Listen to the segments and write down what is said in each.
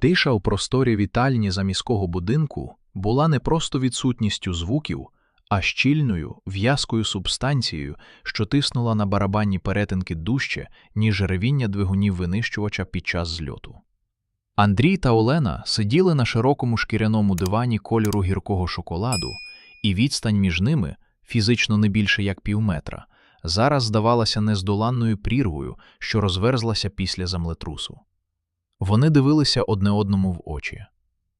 Тиша у просторі вітальні заміського будинку була не просто відсутністю звуків, а щільною, в'язкою субстанцією, що тиснула на барабанні перетинки дужче, ніж ревіння двигунів винищувача під час зльоту. Андрій та Олена сиділи на широкому шкіряному дивані кольору гіркого шоколаду, і відстань між ними, фізично не більше як півметра, зараз здавалася нездоланною прірвою, що розверзлася після землетрусу. Вони дивилися одне одному в очі.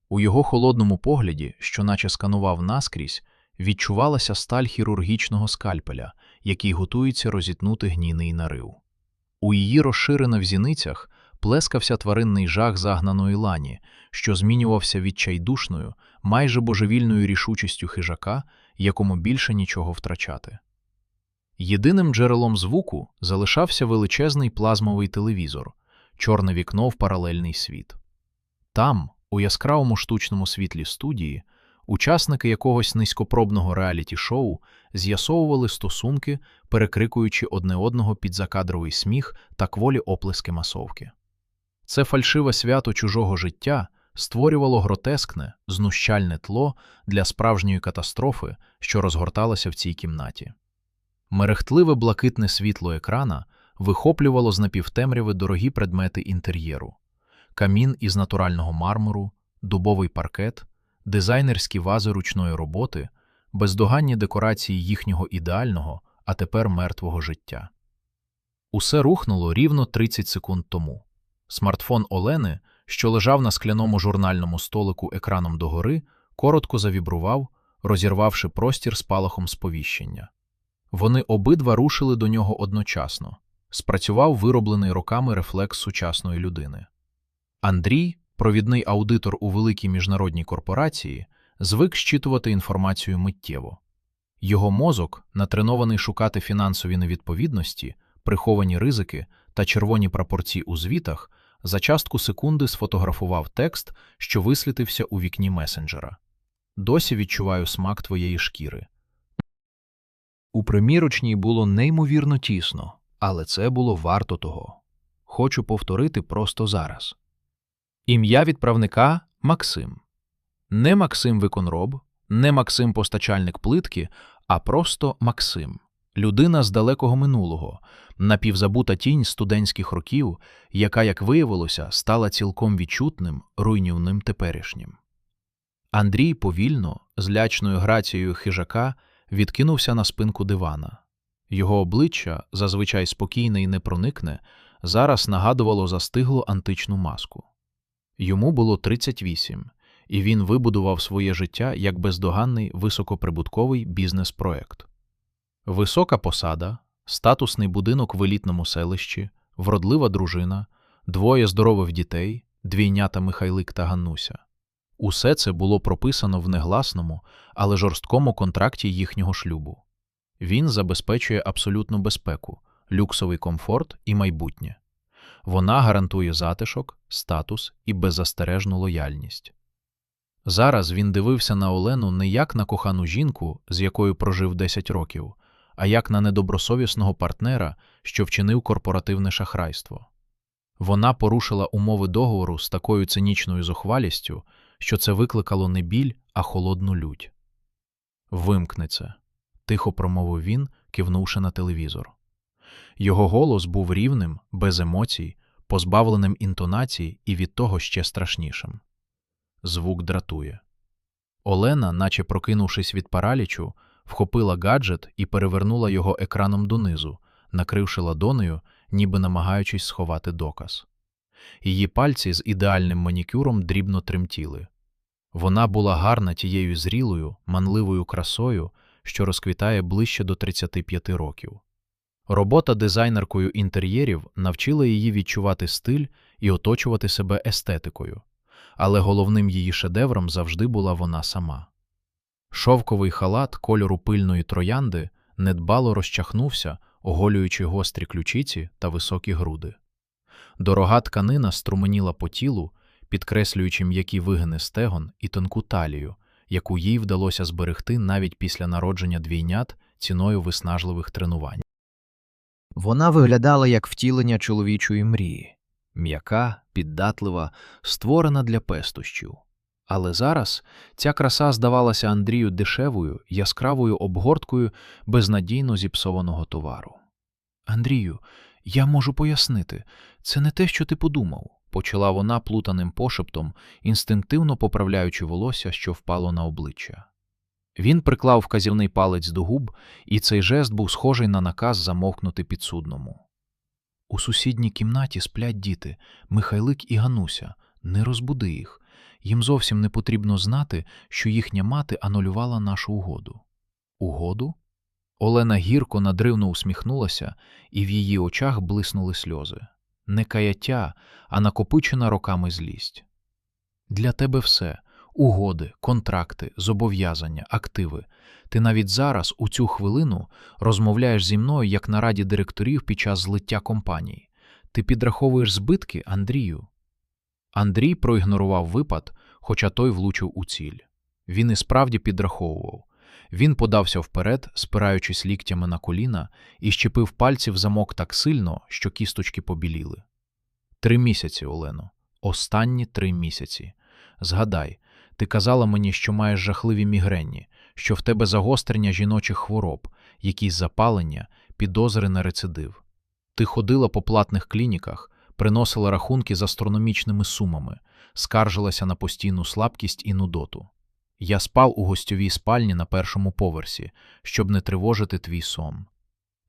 У його холодному погляді, що наче сканував наскрізь, відчувалася сталь хірургічного скальпеля, який готується розітнути гнійний нарив. У її розширених зіницях плескався тваринний жах загнаної лані, що змінювався відчайдушною, майже божевільною рішучістю хижака, якому більше нічого втрачати. Єдиним джерелом звуку залишався величезний плазмовий телевізор, чорне вікно в паралельний світ. Там, у яскравому штучному світлі студії, учасники якогось низькопробного реаліті-шоу з'ясовували стосунки, перекрикуючи одне одного під закадровий сміх та кволі оплески масовки. Це фальшиве свято чужого життя створювало гротескне, знущальне тло для справжньої катастрофи, що розгорталася в цій кімнаті. Мерехтливе блакитне світло екрана вихоплювало з напівтемряви дорогі предмети інтер'єру: камін із натурального мармуру, дубовий паркет, дизайнерські вази ручної роботи, бездоганні декорації їхнього ідеального, а тепер мертвого життя. Усе рухнуло рівно 30 секунд тому. Смартфон Олени, що лежав на скляному журнальному столику екраном догори, коротко завібрував, розірвавши простір спалахом сповіщення. Вони обидва рушили до нього одночасно. Спрацював вироблений роками рефлекс сучасної людини. Андрій, провідний аудитор у великій міжнародній корпорації, звик щитувати інформацію миттєво. Його мозок, натренований шукати фінансові невідповідності, приховані ризики та червоні прапорці у звітах, за частку секунди сфотографував текст, що висвітився у вікні месенджера. Досі відчуваю смак твоєї шкіри. У примірочній було неймовірно тісно, але це було варто того. Хочу повторити просто зараз. Ім'я відправника Максим. Не Максим Виконроб, не Максим постачальник плитки, а просто Максим. Людина з далекого минулого, напівзабута тінь студентських років, яка, як виявилося, стала цілком відчутним, руйнівним теперішнім. Андрій повільно, з лячною грацією хижака, відкинувся на спинку дивана. Його обличчя, зазвичай спокійне і непроникне, зараз нагадувало застиглу античну маску. Йому було 38, і він вибудував своє життя як бездоганний високоприбутковий бізнес-проект. Висока посада, статусний будинок в елітному селищі, вродлива дружина, двоє здорових дітей, двійнята Михайлик та Ганнуся. Усе це було прописано в негласному, але жорсткому контракті їхнього шлюбу. Він забезпечує абсолютну безпеку, люксовий комфорт і майбутнє. Вона гарантує затишок, статус і беззастережну лояльність. Зараз він дивився на Олену не як на кохану жінку, з якою прожив 10 років, а як на недобросовісного партнера, що вчинив корпоративне шахрайство. Вона порушила умови договору з такою цинічною зухвалістю, що це викликало не біль, а холодну лють. Вимкни це, тихо промовив він, кивнувши на телевізор. Його голос був рівним, без емоцій, позбавленим інтонацій і від того ще страшнішим. Звук дратує. Олена, наче прокинувшись від паралічу, вхопила гаджет і перевернула його екраном донизу, накривши ладонею, ніби намагаючись сховати доказ. Її пальці з ідеальним манікюром дрібно тремтіли. Вона була гарна тією зрілою, манливою красою, що розквітає ближче до 35 років. Робота дизайнеркою інтер'єрів навчила її відчувати стиль і оточувати себе естетикою, але головним її шедевром завжди була вона сама. Шовковий халат кольору пильної троянди недбало розчахнувся, оголюючи гострі ключиці та високі груди. Дорога тканина струменіла по тілу, підкреслюючи м'які вигини стегон і тонку талію, яку їй вдалося зберегти навіть після народження двійнят ціною виснажливих тренувань. Вона виглядала як втілення чоловічої мрії. м'яка, піддатлива, створена для пестощів. Але зараз ця краса здавалася Андрію дешевою, яскравою обгорткою безнадійно зіпсованого товару. Андрію, я можу пояснити, це не те, що ти подумав, почала вона плутаним пошептом, інстинктивно поправляючи волосся, що впало на обличчя. Він приклав вказівний палець до губ, і цей жест був схожий на наказ замовкнути підсудному. У сусідній кімнаті сплять діти, Михайлик і Гануся. Не розбуди їх. Їм зовсім не потрібно знати, що їхня мати анулювала нашу угоду. Угоду? Олена гірко надривно усміхнулася, і в її очах блиснули сльози. Не каяття, а накопичена роками злість. Для тебе все угоди, контракти, зобов'язання, активи. Ти навіть зараз, у цю хвилину, розмовляєш зі мною як на раді директорів під час злиття компаній. Ти підраховуєш збитки Андрію. Андрій проігнорував випад, хоча той влучив у ціль. Він і справді підраховував. Він подався вперед, спираючись ліктями на коліна, і щепив пальці в замок так сильно, що кісточки побіліли. Три місяці, Олено. Останні три місяці. Згадай, ти казала мені, що маєш жахливі мігренні, що в тебе загострення жіночих хвороб, якісь запалення, підозри на рецидив. Ти ходила по платних клініках, приносила рахунки з астрономічними сумами, скаржилася на постійну слабкість і нудоту. Я спав у гостьовій спальні на першому поверсі, щоб не тривожити твій сон.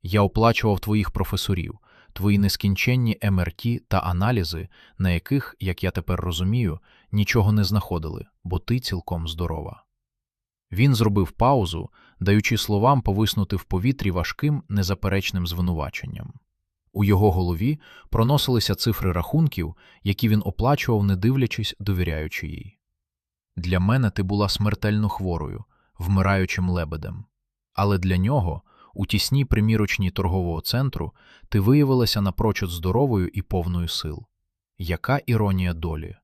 Я оплачував твоїх професорів, твої нескінченні МРТ та аналізи, на яких, як я тепер розумію, нічого не знаходили, бо ти цілком здорова. Він зробив паузу, даючи словам повиснути в повітрі важким, незаперечним звинуваченням. У його голові проносилися цифри рахунків, які він оплачував, не дивлячись, довіряючи їй. Для мене ти була смертельно хворою, вмираючим лебедем. Але для нього, у тісній примірочній торгового центру, ти виявилася напрочуд здоровою і повною сил. Яка іронія долі?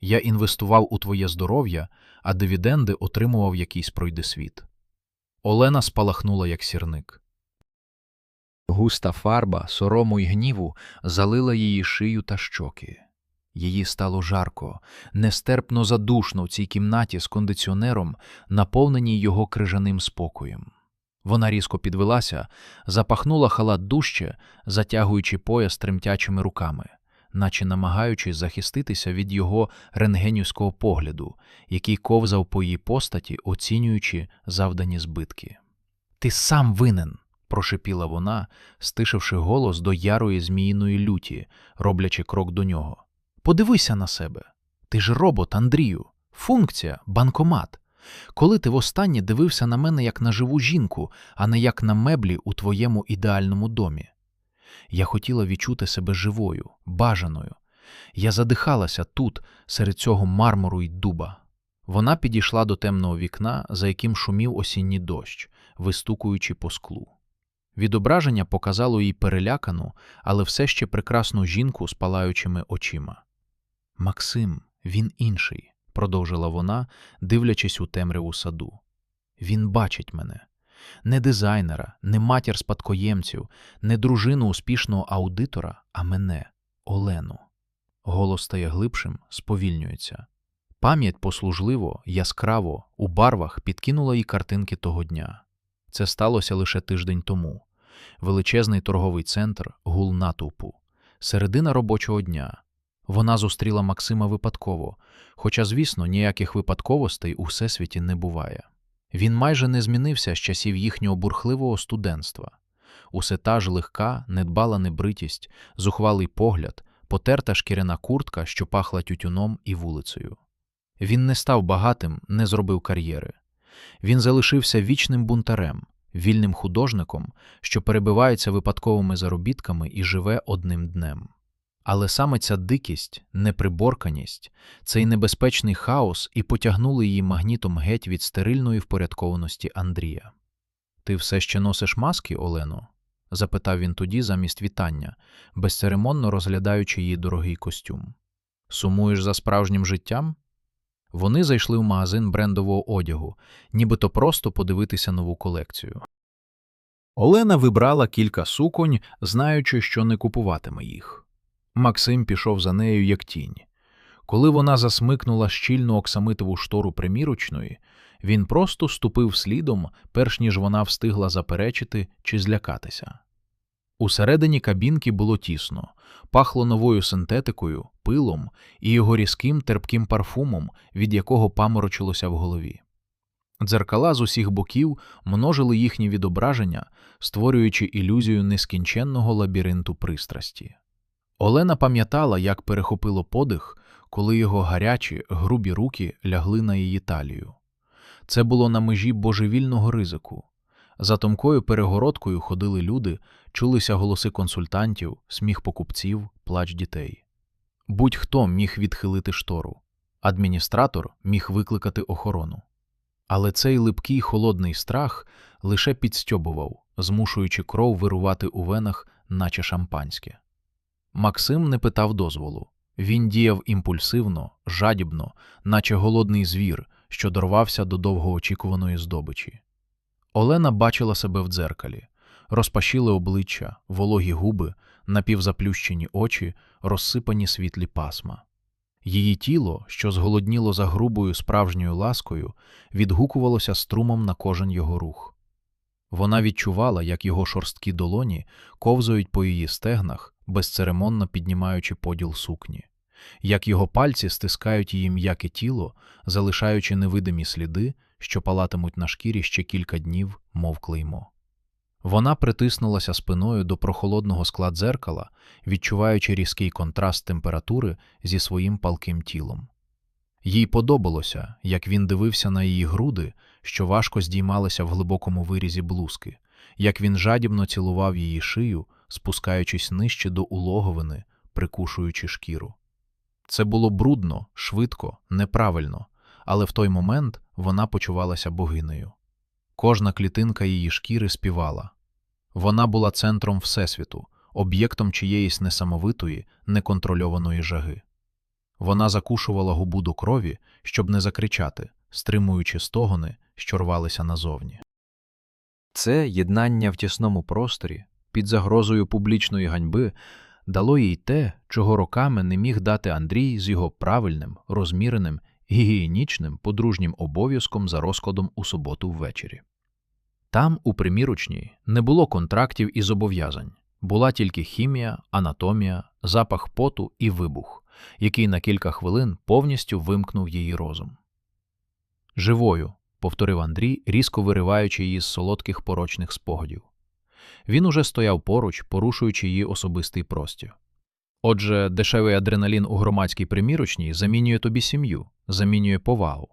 Я інвестував у твоє здоров'я, а дивіденди отримував якийсь пройдисвіт. Олена спалахнула, як сірник. Густа фарба сорому й гніву залила її шию та щоки. Її стало жарко, нестерпно задушно в цій кімнаті з кондиціонером, наповненій його крижаним спокоєм. Вона різко підвелася, запахнула халат дужче, затягуючи пояс тремтячими руками, наче намагаючись захиститися від його рентгенівського погляду, який ковзав по її постаті, оцінюючи завдані збитки. Ти сам винен прошипіла вона, стишивши голос до ярої зміїної люті, роблячи крок до нього. Подивися на себе. Ти ж робот, Андрію, функція, банкомат. Коли ти востаннє дивився на мене як на живу жінку, а не як на меблі у твоєму ідеальному домі. Я хотіла відчути себе живою, бажаною. Я задихалася тут, серед цього мармуру й дуба. Вона підійшла до темного вікна, за яким шумів осінній дощ, вистукуючи по склу. Відображення показало їй перелякану, але все ще прекрасну жінку з палаючими очима. Максим, він інший, продовжила вона, дивлячись у темряву саду. Він бачить мене. Не дизайнера, не матір спадкоємців, не дружину успішного аудитора, а мене, Олену. Голос стає глибшим, сповільнюється. Пам'ять послужливо, яскраво, у барвах підкинула їй картинки того дня. Це сталося лише тиждень тому. Величезний торговий центр, гул натовпу, середина робочого дня. Вона зустріла Максима випадково, хоча, звісно, ніяких випадковостей у всесвіті не буває. Він майже не змінився з часів їхнього бурхливого студентства. Усе та ж легка, недбала небритість, зухвалий погляд, потерта шкіряна куртка, що пахла тютюном і вулицею. Він не став багатим, не зробив кар'єри. Він залишився вічним бунтарем, вільним художником, що перебивається випадковими заробітками і живе одним днем. Але саме ця дикість, неприборканість, цей небезпечний хаос і потягнули її магнітом геть від стерильної впорядкованості Андрія. Ти все ще носиш маски, Олено? запитав він тоді замість вітання, безцеремонно розглядаючи її дорогий костюм. Сумуєш за справжнім життям? Вони зайшли в магазин брендового одягу, нібито просто подивитися нову колекцію. Олена вибрала кілька суконь, знаючи, що не купуватиме їх. Максим пішов за нею, як тінь. Коли вона засмикнула щільну оксамитову штору примірочної, він просто ступив слідом, перш ніж вона встигла заперечити чи злякатися. Усередині кабінки було тісно, пахло новою синтетикою, пилом і його різким терпким парфумом, від якого паморочилося в голові. Дзеркала з усіх боків множили їхні відображення, створюючи ілюзію нескінченного лабіринту пристрасті. Олена пам'ятала, як перехопило подих, коли його гарячі, грубі руки лягли на її талію. Це було на межі божевільного ризику. За томкою перегородкою ходили люди, чулися голоси консультантів, сміх покупців, плач дітей. Будь-хто міг відхилити штору, адміністратор міг викликати охорону. Але цей липкий холодний страх лише підстьобував, змушуючи кров вирувати у венах, наче шампанське. Максим не питав дозволу. Він діяв імпульсивно, жадібно, наче голодний звір, що дорвався до довгоочікуваної здобичі. Олена бачила себе в дзеркалі, розпашіле обличчя, вологі губи, напівзаплющені очі, розсипані світлі пасма. Її тіло, що зголодніло за грубою справжньою ласкою, відгукувалося струмом на кожен його рух. Вона відчувала, як його шорсткі долоні ковзають по її стегнах, безцеремонно піднімаючи поділ сукні, як його пальці стискають її м'яке тіло, залишаючи невидимі сліди, що палатимуть на шкірі ще кілька днів, мов клеймо. Вона притиснулася спиною до прохолодного скла дзеркала, відчуваючи різкий контраст температури зі своїм палким тілом. Їй подобалося, як він дивився на її груди, що важко здіймалися в глибокому вирізі блузки, як він жадібно цілував її шию, спускаючись нижче до улоговини, прикушуючи шкіру. Це було брудно, швидко, неправильно, але в той момент вона почувалася богинею. Кожна клітинка її шкіри співала. Вона була центром Всесвіту, об'єктом чиєїсь несамовитої, неконтрольованої жаги. Вона закушувала губу до крові, щоб не закричати, стримуючи стогони, що рвалися назовні. Це єднання в тісному просторі, під загрозою публічної ганьби, дало їй те, чого роками не міг дати Андрій з його правильним, розміреним, гігієнічним, подружнім обов'язком за розкладом у суботу ввечері. Там, у примірочній, не було контрактів і зобов'язань, була тільки хімія, анатомія, запах поту і вибух, який на кілька хвилин повністю вимкнув її розум. Живою, повторив Андрій, різко вириваючи її з солодких порочних спогадів. Він уже стояв поруч, порушуючи її особистий простір. Отже, дешевий адреналін у громадській примірочній замінює тобі сім'ю, замінює повагу.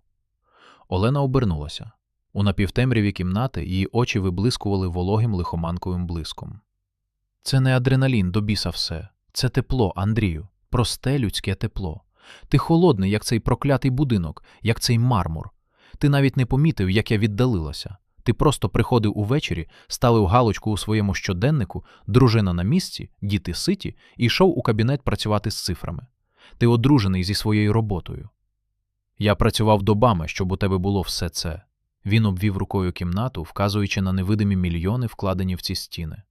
Олена обернулася. У напівтемряві кімнати її очі виблискували вологим лихоманковим блиском. Це не адреналін до біса все, це тепло, Андрію, просте людське тепло. Ти холодний, як цей проклятий будинок, як цей мармур. Ти навіть не помітив, як я віддалилася. Ти просто приходив увечері, ставив галочку у своєму щоденнику, дружина на місці, діти ситі, і йшов у кабінет працювати з цифрами. Ти одружений зі своєю роботою. Я працював добами, щоб у тебе було все це. Він обвів рукою кімнату, вказуючи на невидимі мільйони, вкладені в ці стіни.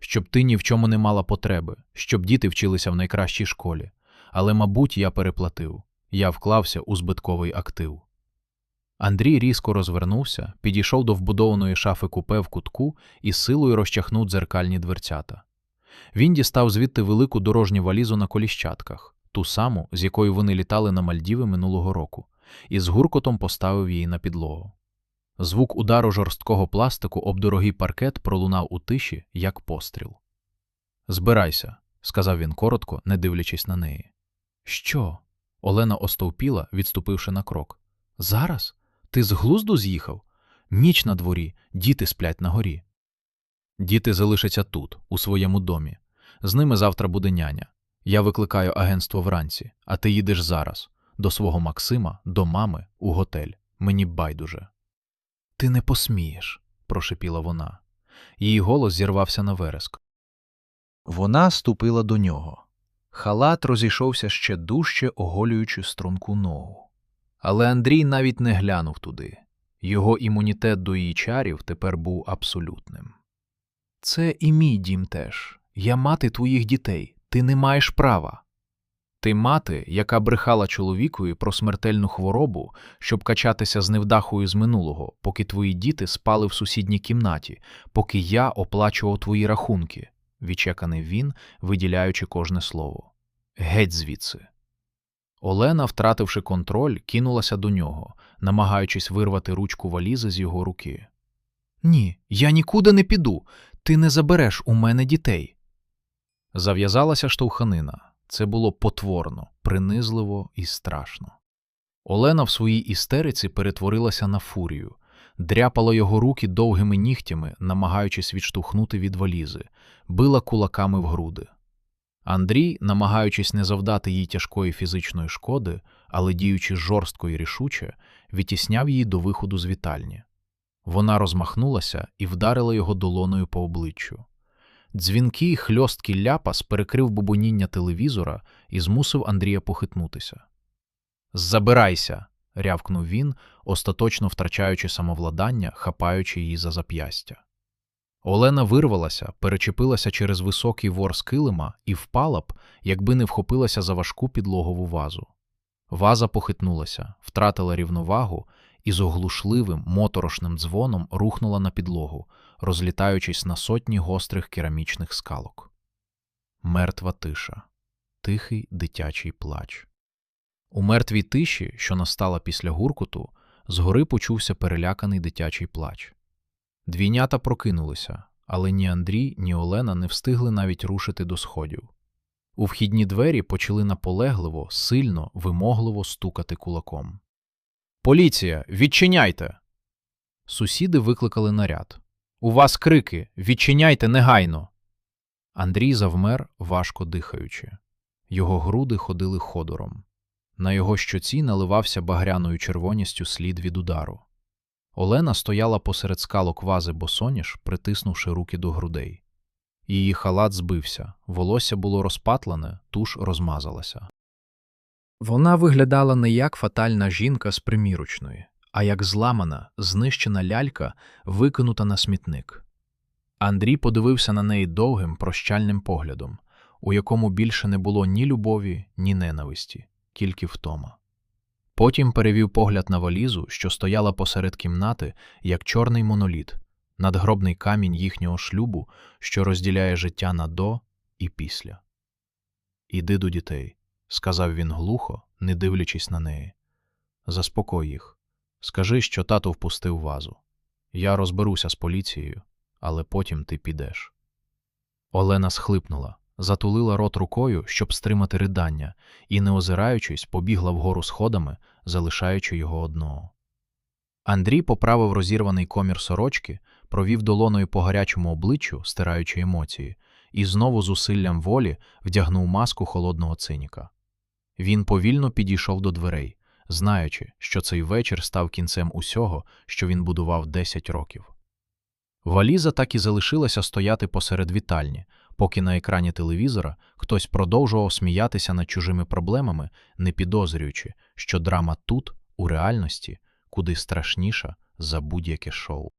Щоб ти ні в чому не мала потреби, щоб діти вчилися в найкращій школі. Але, мабуть, я переплатив. Я вклався у збитковий актив. Андрій різко розвернувся, підійшов до вбудованої шафи купе в кутку і силою розчахнув дзеркальні дверцята. Він дістав звідти велику дорожню валізу на коліщатках, ту саму, з якою вони літали на Мальдіви минулого року, і з гуркотом поставив її на підлогу. Звук удару жорсткого пластику об дорогий паркет пролунав у тиші, як постріл. Збирайся, сказав він коротко, не дивлячись на неї. Що? Олена остовпіла, відступивши на крок. Зараз? Ти з глузду з'їхав? Ніч на дворі, діти сплять на горі. Діти залишаться тут, у своєму домі. З ними завтра буде няня. Я викликаю агентство вранці, а ти їдеш зараз, до свого Максима, до мами, у готель. Мені байдуже. Ти не посмієш, прошепіла вона. Її голос зірвався на вереск. Вона ступила до нього. Халат розійшовся ще дужче, оголюючи струнку ногу. Але Андрій навіть не глянув туди. Його імунітет до її чарів тепер був абсолютним. Це і мій дім теж. Я мати твоїх дітей. Ти не маєш права. Ти мати, яка брехала чоловікові про смертельну хворобу, щоб качатися з невдахою з минулого, поки твої діти спали в сусідній кімнаті, поки я оплачував твої рахунки, відчеканий він, виділяючи кожне слово. Геть звідси. Олена, втративши контроль, кинулася до нього, намагаючись вирвати ручку валізи з його руки. Ні, я нікуди не піду. Ти не забереш у мене дітей. Зав'язалася штовханина. Це було потворно, принизливо і страшно. Олена в своїй істериці перетворилася на фурію, дряпала його руки довгими нігтями, намагаючись відштовхнути від валізи, била кулаками в груди. Андрій, намагаючись не завдати їй тяжкої фізичної шкоди, але діючи жорстко і рішуче, відтісняв її до виходу з вітальні. Вона розмахнулася і вдарила його долоною по обличчю. Дзвінкий хльосткий ляпас перекрив бубоніння телевізора і змусив Андрія похитнутися. Забирайся. рявкнув він, остаточно втрачаючи самовладання, хапаючи її за зап'ястя. Олена вирвалася, перечепилася через високий ворс килима і впала б, якби не вхопилася за важку підлогову вазу. Ваза похитнулася, втратила рівновагу і з оглушливим моторошним дзвоном рухнула на підлогу, розлітаючись на сотні гострих керамічних скалок. Мертва тиша, тихий дитячий плач. У мертвій тиші, що настала після гуркуту, згори почувся переляканий дитячий плач. Двійнята прокинулися, але ні Андрій, ні Олена не встигли навіть рушити до сходів. У вхідні двері почали наполегливо, сильно, вимогливо стукати кулаком. Поліція, відчиняйте. Сусіди викликали наряд. У вас крики, відчиняйте негайно. Андрій завмер, важко дихаючи. Його груди ходили ходором. На його щоці наливався багряною червоністю слід від удару. Олена стояла посеред скалок вази босоніж, притиснувши руки до грудей. Її халат збився, волосся було розпатлене, туш розмазалася. Вона виглядала не як фатальна жінка з приміручної, а як зламана, знищена лялька, викинута на смітник. Андрій подивився на неї довгим, прощальним поглядом, у якому більше не було ні любові, ні ненависті, тільки втома. Потім перевів погляд на валізу, що стояла посеред кімнати, як чорний моноліт, надгробний камінь їхнього шлюбу, що розділяє життя на до і після. Іди до дітей, сказав він глухо, не дивлячись на неї. Заспокой їх. Скажи, що тато впустив вазу. Я розберуся з поліцією, але потім ти підеш. Олена схлипнула, затулила рот рукою, щоб стримати ридання, і, не озираючись, побігла вгору сходами, залишаючи його одного. Андрій поправив розірваний комір сорочки, провів долоною по гарячому обличчю, стираючи емоції, і знову зусиллям волі вдягнув маску холодного циніка. Він повільно підійшов до дверей, знаючи, що цей вечір став кінцем усього, що він будував 10 років. Валіза так і залишилася стояти посеред вітальні, поки на екрані телевізора хтось продовжував сміятися над чужими проблемами, не підозрюючи, що драма тут, у реальності, куди страшніша за будь-яке шоу.